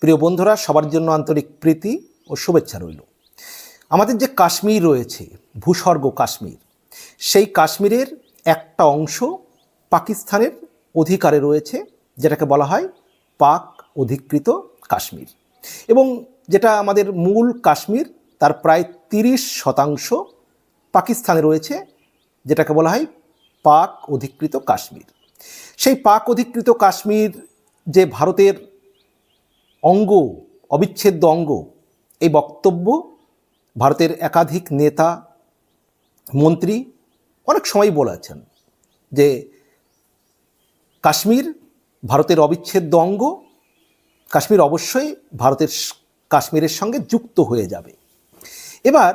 প্রিয় বন্ধুরা, সবার জন্য আন্তরিক প্রীতি ও শুভেচ্ছা রইল। আমাদের যে কাশ্মীর রয়েছে, ভূস্বর্গ কাশ্মীর, সেই কাশ্মীরের একটা অংশ পাকিস্তানের অধিকারে রয়েছে, যেটাকে বলা হয় পাক অধিকৃত কাশ্মীর। এবং যেটা আমাদের মূল কাশ্মীর, তার প্রায় তিরিশ শতাংশ পাকিস্তানে রয়েছে, যেটাকে বলা হয় পাক অধিকৃত কাশ্মীর। সেই পাক অধিকৃত কাশ্মীর যে ভারতের অঙ্গ, অবিচ্ছেদ্য অঙ্গ। এই বক্তব্য ভারতের একাধিক নেতা, মন্ত্রী অনেক সময় বলেছেন যে কাশ্মীর ভারতের অবিচ্ছেদ্য অঙ্গ, কাশ্মীর অবশ্যই ভারতের কাশ্মীরের সঙ্গে যুক্ত হয়ে যাবে। এবার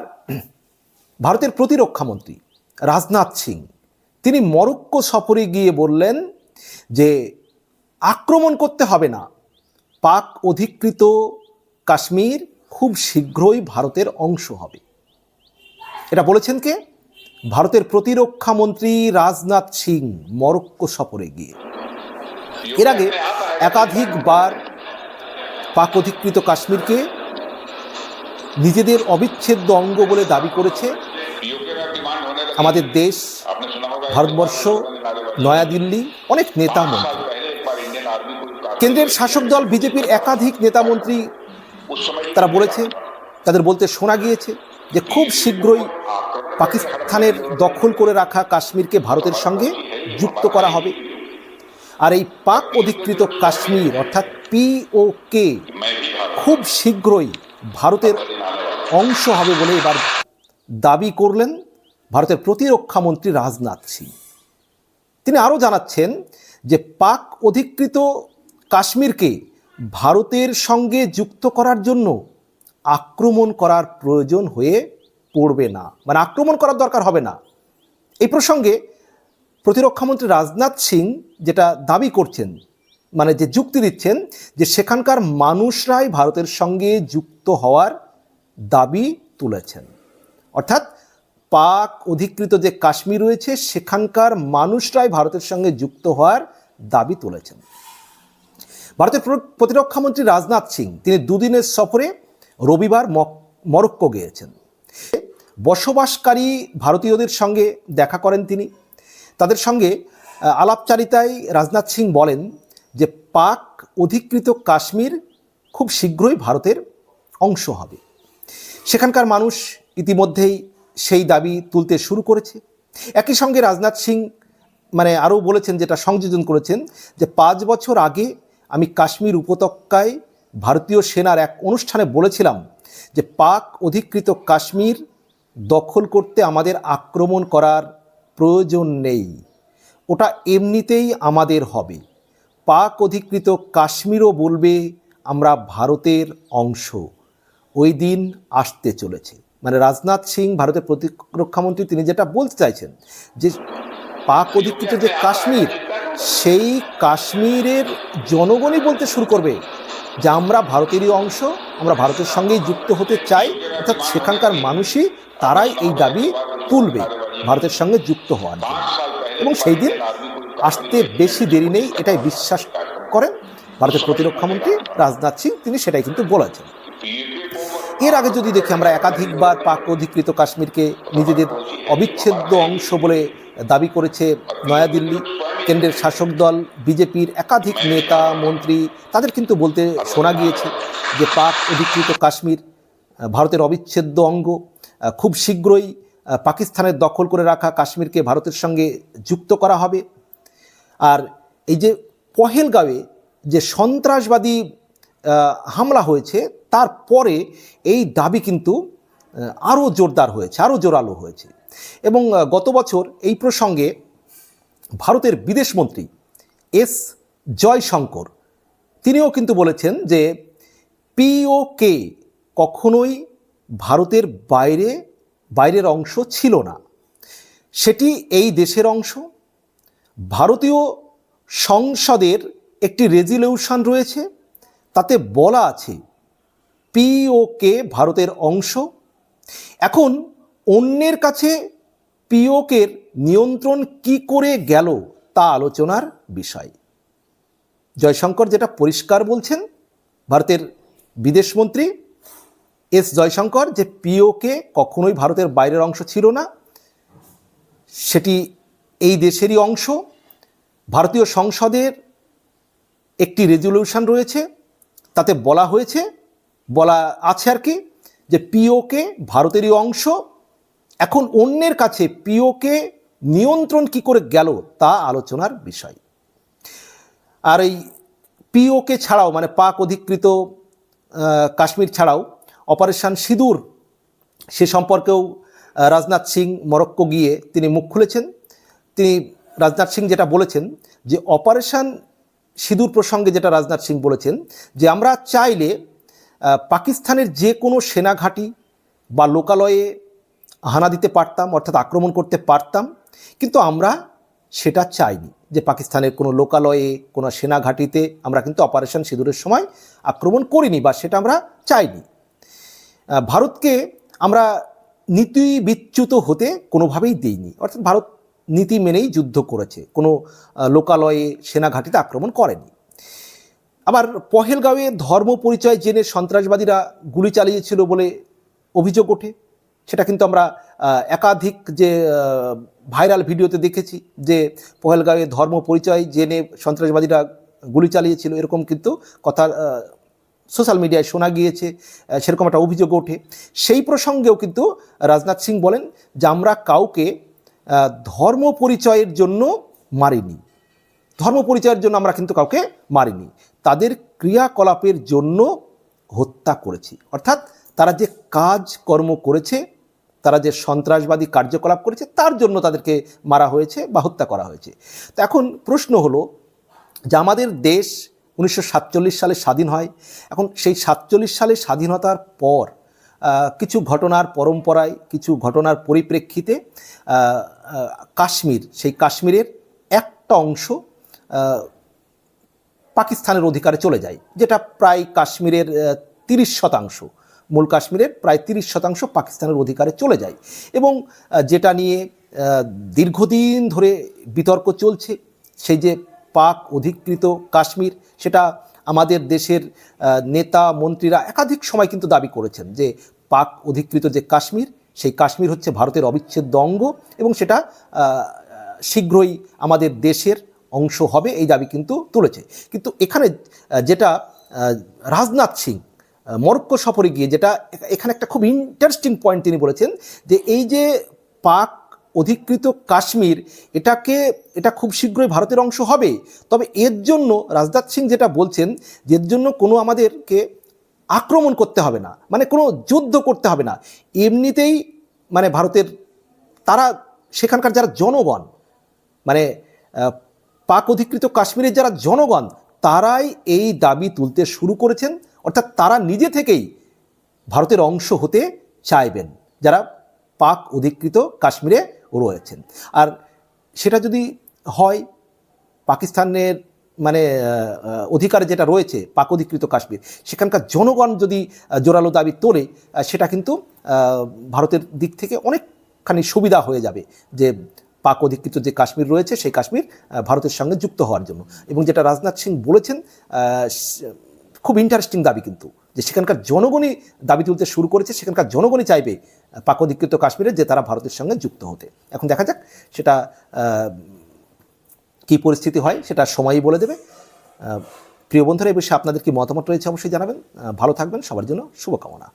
ভারতের প্রতিরক্ষামন্ত্রী রাজনাথ সিং, তিনি মরক্কো সফরে গিয়ে বললেন যে আক্রমণ করতে হবে না পাক অধিকৃত কাশ্মীর খুব শীঘ্রই ভারতের অংশ হবে। এটা বলেছেন কে? ভারতের প্রতিরক্ষা মন্ত্রী রাজনাথ সিং মরক্কো সফরে গিয়ে। এর আগে একাধিকবার পাক অধিকৃত কাশ্মীরকে নিজেদের অবিচ্ছেদ্য অঙ্গ বলে দাবি করেছে আমাদের দেশ, ভারতবর্ষ, নয়াদিল্লি, অনেক নেতা মন্ত্রী। কেন্দ্রের শাসক দল বিজেপির একাধিক নেতা মন্ত্রী তারা বলেছে, তাদের বলতে শোনা গিয়েছে যে খুব শীঘ্রই পাকিস্তানের দখল করে রাখা কাশ্মীরকে ভারতের সঙ্গে যুক্ত করা হবে। আর এই পাক অধিকৃত কাশ্মীর, অর্থাৎ পিওকে খুব শীঘ্রই ভারতের অংশ হবে বলে এবার দাবি করলেন ভারতের প্রতিরক্ষা মন্ত্রী রাজনাথ সিং। তিনি আরও জানাচ্ছেন যে পাক অধিকৃত কাশ্মীরকে ভারতের সঙ্গে যুক্ত করার জন্য আক্রমণ করার প্রয়োজন হয়ে পড়বে না। মানে আক্রমণ করার দরকার হবে না। এই প্রসঙ্গে প্রতিরক্ষামন্ত্রী রাজনাথ সিং যেটা দাবি করছেন মানে যে যুক্তি দিচ্ছেন, যে সেখানকার মানুষরাই ভারতের সঙ্গে যুক্ত হওয়ার দাবি তুলেছেন। অর্থাৎ পাক অধিকৃত যে কাশ্মীর রয়েছে, সেখানকার মানুষরাই ভারতের সঙ্গে যুক্ত হওয়ার দাবি তুলেছেন। ভারতের প্র- প্রতিরক্ষামন্ত্রী রাজনাথ সিং তিনি দুদিনের সফরে রবিবার মরক্কো গিয়েছেন। বসবাসকারী ভারতীয়দের সঙ্গে দেখা করেন তিনি। তাদের সঙ্গে আলাপচারিতায় রাজনাথ সিং বলেন যে পাক অধিকৃত কাশ্মীর খুব শীঘ্রই ভারতের অংশ হবে। সেখানকার মানুষ ইতিমধ্যেই সেই দাবি তুলতে শুরু করেছে। একই সঙ্গে রাজনাথ সিং মানে আরও বলেছেন, যেটা সংযোজন করেছেন, যে পাঁচ বছর আগে আমি কাশ্মীর উপত্যকায় ভারতীয় সেনার এক অনুষ্ঠানে বলেছিলাম যে পাক অধিকৃত কাশ্মীর দখল করতে আমাদের আক্রমণ করার প্রয়োজন নেই। ওটা এমনিতেই আমাদের হবে। পাক অধিকৃত কাশ্মীরও বলবে আমরা ভারতের অংশ। ওই দিন আসতে চলেছে। মানে রাজনাথ সিং, ভারতের প্রতিরক্ষামন্ত্রী তিনি যেটা বলতে চাইছেন যে পাক অধিকৃত যে কাশ্মীর সেই কাশ্মীরের জনগণই বলতে শুরু করবে যে আমরা ভারতেরই অংশ, আমরা ভারতের সঙ্গেই যুক্ত হতে চাই, অর্থাৎ সেখানকার মানুষই তারাই এই দাবি তুলবে ভারতের সঙ্গে যুক্ত হওয়ার জন্য। এবং সেই দিন আসতে বেশি দেরি নেই, এটাই বিশ্বাস করেন ভারতের প্রতিরক্ষামন্ত্রী রাজনাথ সিং, তিনি সেটাই কিন্তু বলেছেন। এর আগে যদি দেখি আমরা একাধিকবার পাক অধিকৃত কাশ্মীরকে নিজেদের অবিচ্ছেদ্য অংশ বলে দাবি করেছে নয়াদিল্লি। কেন্দ্রের শাসক দল, বিজেপির একাধিক নেতা, মন্ত্রী, তাদের কিন্তু বলতে শোনা গিয়েছে যে পাক অধিকৃত কাশ্মীর ভারতের অবিচ্ছেদ্য অঙ্গ খুব শীঘ্রই পাকিস্তানের দখল করে রাখা কাশ্মীরকে ভারতের সঙ্গে যুক্ত করা হবে। আর এই যে পহেলগাঁওয়ে যে সন্ত্রাসবাদী হামলা হয়েছে তারপরে এই দাবি কিন্তু আরও জোরদার হয়েছে, আরও জোরালো হয়েছে। এবং গত বছর এই প্রসঙ্গে ভারতের বিদেশমন্ত্রী এস জয়শঙ্কর, তিনিও কিন্তু বলেছেন যে পিওকে কখনোই ভারতের বাইরে, বাইরের অংশ ছিল না। সেটি এই দেশের অংশ। ভারতীয় সংসদের একটি রেজলিউশন রয়েছে, তাতে বলা আছে পিওকে ভারতের অংশ। এখন অন্যের কাছে পিওকের নিয়ন্ত্রণ কি করে গেল তা আলোচনার বিষয়। জয়শঙ্কর যেটা পরিষ্কার বলছেন, ভারতের বিদেশমন্ত্রী এস জয়শঙ্কর যে পিওকে কখনোই ভারতের বাইরের অংশ ছিল না, সেটি এই দেশেরই অংশ। ভারতীয় সংসদের একটি রেজলিউশন রয়েছে, তাতে বলা হয়েছে বলা আছে আর কি, যে পিওকে ভারতেরই অংশ, এখন অন্যের কাছে পিওকে নিয়ন্ত্রণ কি করে গেল তা আলোচনার বিষয়। আর এই পিওকে ছাড়াও মানে পাক অধিকৃত কাশ্মীর ছাড়াও অপারেশন সিঁদুর, সে সম্পর্কেও রাজনাথ সিং মরক্কো গিয়ে তিনি মুখ খুলেছেন। তিনি, রাজনাথ সিং যেটা বলেছেন যে অপারেশন সিঁদুর প্রসঙ্গে যেটা রাজনাথ সিং বলেছেন যে আমরা চাইলে পাকিস্তানের যে কোনো সেনাঘাঁটি বা লোকালয়ে হানা দিতে পারতাম, অর্থাৎ আক্রমণ করতে পারতাম, কিন্তু আমরা সেটা চাইনি যে পাকিস্তানের কোনো লোকালয়ে, কোনো সেনাঘাঁটিতে আমরা কিন্তু অপারেশন সিঁদুরের সময় আক্রমণ করিনি বা সেটা আমরা চাইনি। ভারতকে আমরা নীতি বিচ্যুত হতে কোনোভাবেই দিইনি, অর্থাৎ ভারত নীতি মেনেই যুদ্ধ করেছে, কোনো লোকালয়ে, সেনাঘাঁটিতে আক্রমণ করেনি। আবার পহেলগাঁওয়ে ধর্ম পরিচয় জেনে সন্ত্রাসবাদীরা গুলি চালিয়েছিল বলে অভিযোগ ওঠে। সেটা কিন্তু আমরা একাধিক যে ভাইরাল ভিডিওতে দেখেছি যে পহেলগাঁওয়ে ধর্ম পরিচয় জেনে সন্ত্রাসবাদীরা গুলি চালিয়েছিল। এরকম কিন্তু কথা সোশ্যাল মিডিয়ায় শোনা গিয়েছে সেরকম একটা অভিযোগ ওঠে। সেই প্রসঙ্গেও কিন্তু রাজনাথ সিং বলেন যে, আমরা কাউকে ধর্ম পরিচয়ের জন্য মারিনি। ধর্ম পরিচয়ের জন্য আমরা কিন্তু কাউকে মারিনি। তাদের ক্রিয়াকলাপের জন্য হত্যা করেছি। অর্থাৎ তারা যে কাজ কর্ম করেছে, তারা যে সন্ত্রাসবাদী কার্যকলাপ করেছে, তার জন্য তাদেরকে মারা হয়েছে বা হত্যা করা হয়েছে। তো এখন প্রশ্ন হলো যে আমাদের দেশ উনিশশো সাতচল্লিশ সালে স্বাধীন হয়। এখন সেই সাতচল্লিশ সালে স্বাধীনতার পর কিছু ঘটনার পরম্পরায়, কিছু ঘটনার পরিপ্রেক্ষিতে কাশ্মীর, সেই কাশ্মীরের একটা অংশ পাকিস্তানের অধিকারে চলে যায়, যেটা প্রায় কাশ্মীরের তিরিশ শতাংশ। মূল কাশ্মীরের প্রায় তিরিশ শতাংশ পাকিস্তানের অধিকারে চলে যায় এবং যেটা নিয়ে দীর্ঘদিন ধরে বিতর্ক চলছে, সেই যে পাক অধিকৃত কাশ্মীর, সেটা আমাদের দেশের নেতা, মন্ত্রীরা একাধিক সময় কিন্তু দাবি করেছেন যে পাক অধিকৃত যে কাশ্মীর, সেই কাশ্মীর হচ্ছে ভারতের অবিচ্ছেদ্য অঙ্গ এবং সেটা শীঘ্রই আমাদের দেশের অংশ হবে, এই দাবি কিন্তু তুলেছে। কিন্তু এখানে যেটা রাজনাথ সিং মরক্কো সফরে গিয়ে যেটা, এখানে একটা খুব ইন্টারেস্টিং পয়েন্ট তিনি বলেছেন যে এই যে পাক অধিকৃত কাশ্মীর, এটাকে, এটা খুব শীঘ্রই ভারতের অংশ হবে। তবে এর জন্য, রাজনাথ সিং যেটা বলছেন যে এর জন্য কোনো আমাদেরকে আক্রমণ করতে হবে না মানে কোনো যুদ্ধ করতে হবে না। এমনিতেই মানে ভারতের তারা, সেখানকার যারা জনগণ মানে পাক অধিকৃত কাশ্মীরের যারা জনগণ, তারাই এই দাবি তুলতে শুরু করেছেন। অর্থাৎ তারা নিজে থেকেই ভারতের অংশ হতে চাইবেন, যারা পাক অধিকৃত কাশ্মীরে রয়েছেন। আর সেটা যদি হয়, পাকিস্তানের মানে অধিকারে যেটা রয়েছে পাক অধিকৃত কাশ্মীর, সেখানকার জনগণ যদি জোরালো দাবি তোলে সেটা কিন্তু ভারতের দিক থেকে অনেকখানি সুবিধা হয়ে যাবে যে পাক অধিকৃত যে কাশ্মীর রয়েছে, সেই কাশ্মীর ভারতের সঙ্গে যুক্ত হওয়ার জন্য। এবং যেটা রাজনাথ সিং বলেছেন খুব ইন্টারেস্টিং দাবি কিন্তু, যে সেখানকার জনগণই দাবি তুলতে শুরু করেছে, সেখানকার জনগণই চাইবে পাক অধিকৃত কাশ্মীরে যে তারা ভারতের সঙ্গে যুক্ত হতে। এখন দেখা যাক, সেটা কী পরিস্থিতি হয়, সেটা সময়ই বলে দেবে। প্রিয় বন্ধুরা এই বিষয়ে আপনাদের কি মতামত রয়েছে অবশ্যই জানাবেন। ভালো থাকবেন, সবার জন্য শুভকামনা।